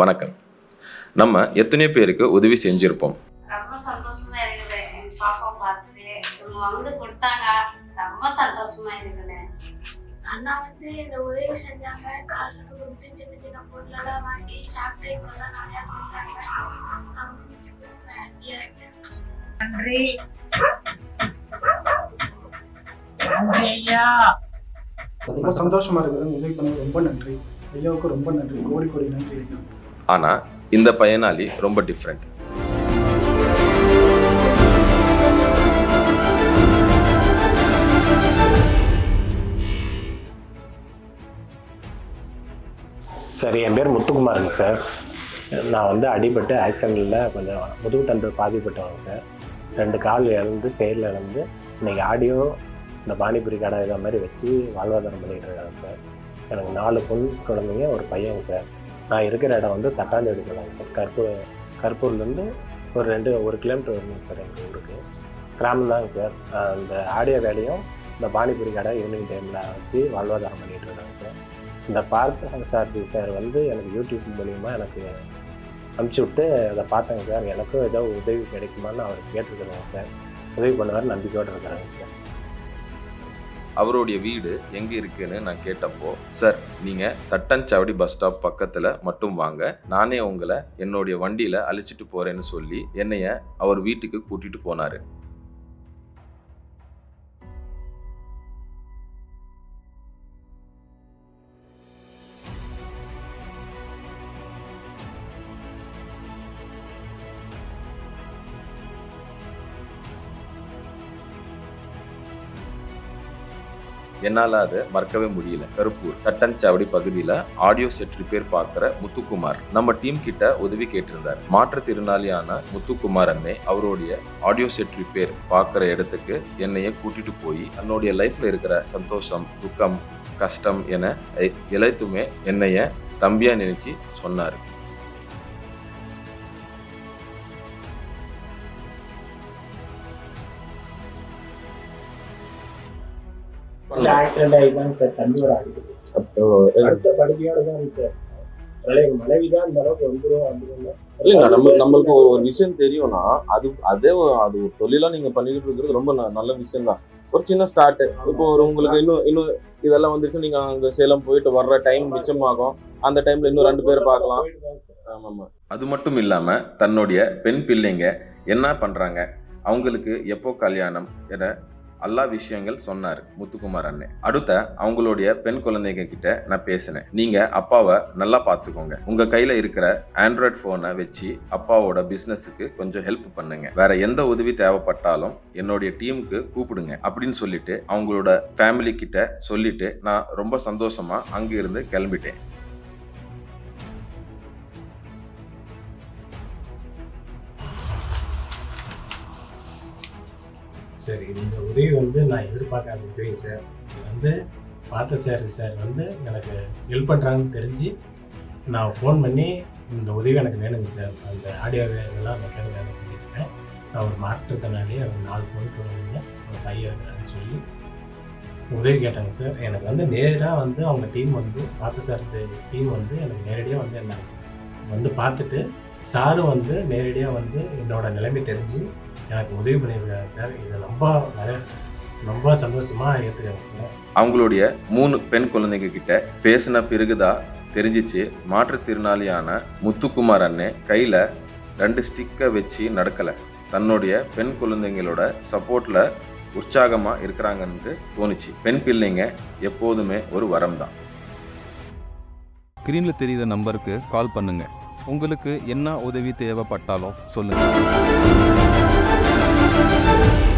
வணக்கம். நம்ம எத்தனையோ பேருக்கு உதவி செஞ்சிருப்போம். ரொம்ப சந்தோஷமா இருக்குது. பாப்பா பார்த்து இவங்க வந்து கொடுத்தாங்க. ரொம்ப சந்தோஷமா இருக்குது. அண்ணா வந்து இந்த உதவி செஞ்சாங்க. காசு கொடுத்து சின்ன சின்ன பொருளெல்லாம் வாங்கி சாக்லேட் எல்லாம் நிறையா கொடுத்தாங்க. நன்றி ரொம்ப சந்தோஷமா இருக்குது. உதவி பண்ண ரொம்ப நன்றி. ஐயாவுக்கு ரொம்ப நன்றி. கோடி கோடி நன்றி. ஐயா ஆனால் இந்த பயனாளி ரொம்ப டிஃப்ரெண்ட் சார் என் பேர் முத்துக்குமாருங்க சார். நான் வந்து அடிபட்டு ஆக்சிடெண்ட்டில் கொஞ்சம் முதுகு தண்டு பாதிப்பட்டவங்க சார். ரெண்டு கால் இழந்து செயலில் இழந்து இன்னைக்கு ஆடியோ இந்த பானிபுரி கடை இதை மாதிரி வச்சு வாழ்வாதாரம் பண்ணிகிட்டு இருக்காங்க சார். எனக்கு நாலு பொண்ணு குழந்தைங்க ஒரு பையன் சார். நான் இருக்கிற இடம் வந்து தட்டாந்து எடுக்கலாங்க சார். கற்பூர் கற்பூர்லேருந்து ஒரு ரெண்டு ஒரு கிலோமீட்டர் வருங்க சார் எங்கள் ஊருக்கு. கிராமம் தாங்க சார். அந்த ஆடியோ வேலையும் இந்த பானிபுரி கடை ஈவினிங் டைமில் வச்சு வாழ்வாதாரம் பண்ணிகிட்டு இருக்காங்க சார். இந்த பார்த்த சாரதி சார் வந்து எனக்கு யூடியூப் மூலிமா எனக்கு அனுப்பிச்சி விட்டு அதை பார்த்தேங்க சார். எனக்கும் ஏதோ உதவி கிடைக்குமான்னு அவர் கேட்டிருக்கிறேங்க சார். உதவி பண்ணுவார் நம்பிக்கையோடு இருக்கிறாங்க சார். அவருடைய வீடு எங்கே இருக்குன்னு நான் கேட்டப்போ சார் நீங்கள் தட்டன்சாவடி பஸ் ஸ்டாப் பக்கத்தில் மட்டும் வாங்க. நானே உங்களை என்னுடைய வண்டியில் அழைச்சிட்டு போகிறேன்னு சொல்லி என்னைய அவர் வீட்டுக்கு கூட்டிகிட்டு போனார். என்னால் அதை மறக்கவே முடியல. கருப்பூர் தட்டன் சாவடி பகுதியில் ஆடியோ செட் ரிப்பேர் பார்க்குற முத்துக்குமார் நம்ம டீம் கிட்ட உதவி கேட்டிருந்தார். மாற்றுத்திறனாளியான முத்துக்குமார் அண்ணே அவருடைய ஆடியோ செட் ரிப்பேர் பார்க்குற இடத்துக்கு என்னைய கூட்டிட்டு போய் என்னுடைய லைஃப்ல இருக்கிற சந்தோஷம் துக்கம் கஷ்டம் என எ- எல்லாத்துமே என்னைய தம்பியா நினைச்சு சொன்னார். ஆக்சிடென்ட் ஆகி தான் சார் தண்ணியோட அடிபட்டு சார் அடுத்த படுக்கையோட தான் சார் அதனால எங்கள் மனைவி தான் இந்த அளவுக்கு வந்துடும் வந்துடும் இல்லைங்க நம்ம நம்மளுக்கு ஒரு ஒரு விஷயம் தெரியும்னா அது அதே அது ஒரு தொழிலா நீங்க பண்ணிக்கிட்டு இருக்கிறது ரொம்ப நல்ல விஷயம் தான். ஒரு சின்ன ஸ்டார்ட் இப்போ ஒரு உங்களுக்கு இன்னும் இன்னும் இதெல்லாம் வந்துருச்சு நீங்க அங்க சேலம் போயிட்டு வர்ற டைம் மிச்சமாகும். அந்த டைம்ல இன்னும் ரெண்டு பேர் பார்க்கலாம். ஆமா ஆமா. அது மட்டும் இல்லாம தன்னுடைய பெண் பிள்ளைங்க என்ன பண்றாங்க? அவங்களுக்கு எப்போ கல்யாணம்? என எல்லா விஷயங்கள் சொன்னார் முத்துக்குமார் அண்ணே. அடுத்த அவங்களுடைய பெண் குழந்தைங்க கிட்ட நான் பேசினேன். நீங்க அப்பாவை நல்லா பார்த்துக்கோங்க. உங்க கையில இருக்கிற ஆண்ட்ராய்ட் போனை வச்சு அப்பாவோட பிசினஸுக்கு கொஞ்சம் ஹெல்ப் பண்ணுங்க. வேற எந்த உதவி தேவைப்பட்டாலும் என்னுடைய டீமுக்கு கூப்பிடுங்க அப்படின்னு சொல்லிட்டு அவங்களோட ஃபேமிலி கிட்ட சொல்லிட்டு நான் ரொம்ப சந்தோஷமா அங்கிருந்து கிளம்பிட்டேன். சரி இந்த உதவி வந்து நான் எதிர்பார்க்காத உதவி சார். வந்து பார்த்த சார் சார் வந்து எனக்கு ஹெல்ப் பண்ணுறாங்கன்னு தெரிஞ்சு நான் ஃபோன் பண்ணி இந்த உதவி எனக்கு வேணுங்க சார். அந்த ஆடியோ இதெல்லாம் மெக்கானிக் வேலை செஞ்சுருக்கேன் நான் ஒரு மாற்றுத்திறனாளி எனக்கு நாலு பொண்ணு குழந்தைங்க ஒரு பையன் இருக்கிறான்னு சொல்லி உதவி கேட்டாங்க சார். எனக்கு வந்து நேராக வந்து அவங்க டீம் வந்து பார்த்து சார் டீம் வந்து எனக்கு நேரடியாக வந்து என்ன வந்து பார்த்துட்டு சாரும் வந்து நேரடியாக வந்து என்னோட நிலைமை தெரிஞ்சு எனக்கு உதவி பண்ணியிருக்காங்க சார் இதை ரொம்ப ரொம்ப சந்தோஷமாக ஏற்றுக்காங்க சார். அவங்களுடைய மூணு பெண் குழந்தைங்க கிட்ட பேசின பிறகுதான் தெரிஞ்சிச்சு. மாற்றுத்திறனாளியான முத்துக்குமார் அண்ணே கையில ரெண்டு ஸ்டிக்கை வச்சு நடக்கல. தன்னுடைய பெண் குழந்தைங்களோட சப்போர்ட்ல உற்சாகமா இருக்கிறாங்கன்னு தோணுச்சு. பெண் பிள்ளைங்க எப்போதுமே ஒரு வரம் தான் ஸ்க்ரீனில் தெரியுற நம்பருக்கு கால் பண்ணுங்க. உங்களுக்கு என்ன உதவி தேவைப்பட்டாலும் Thank you.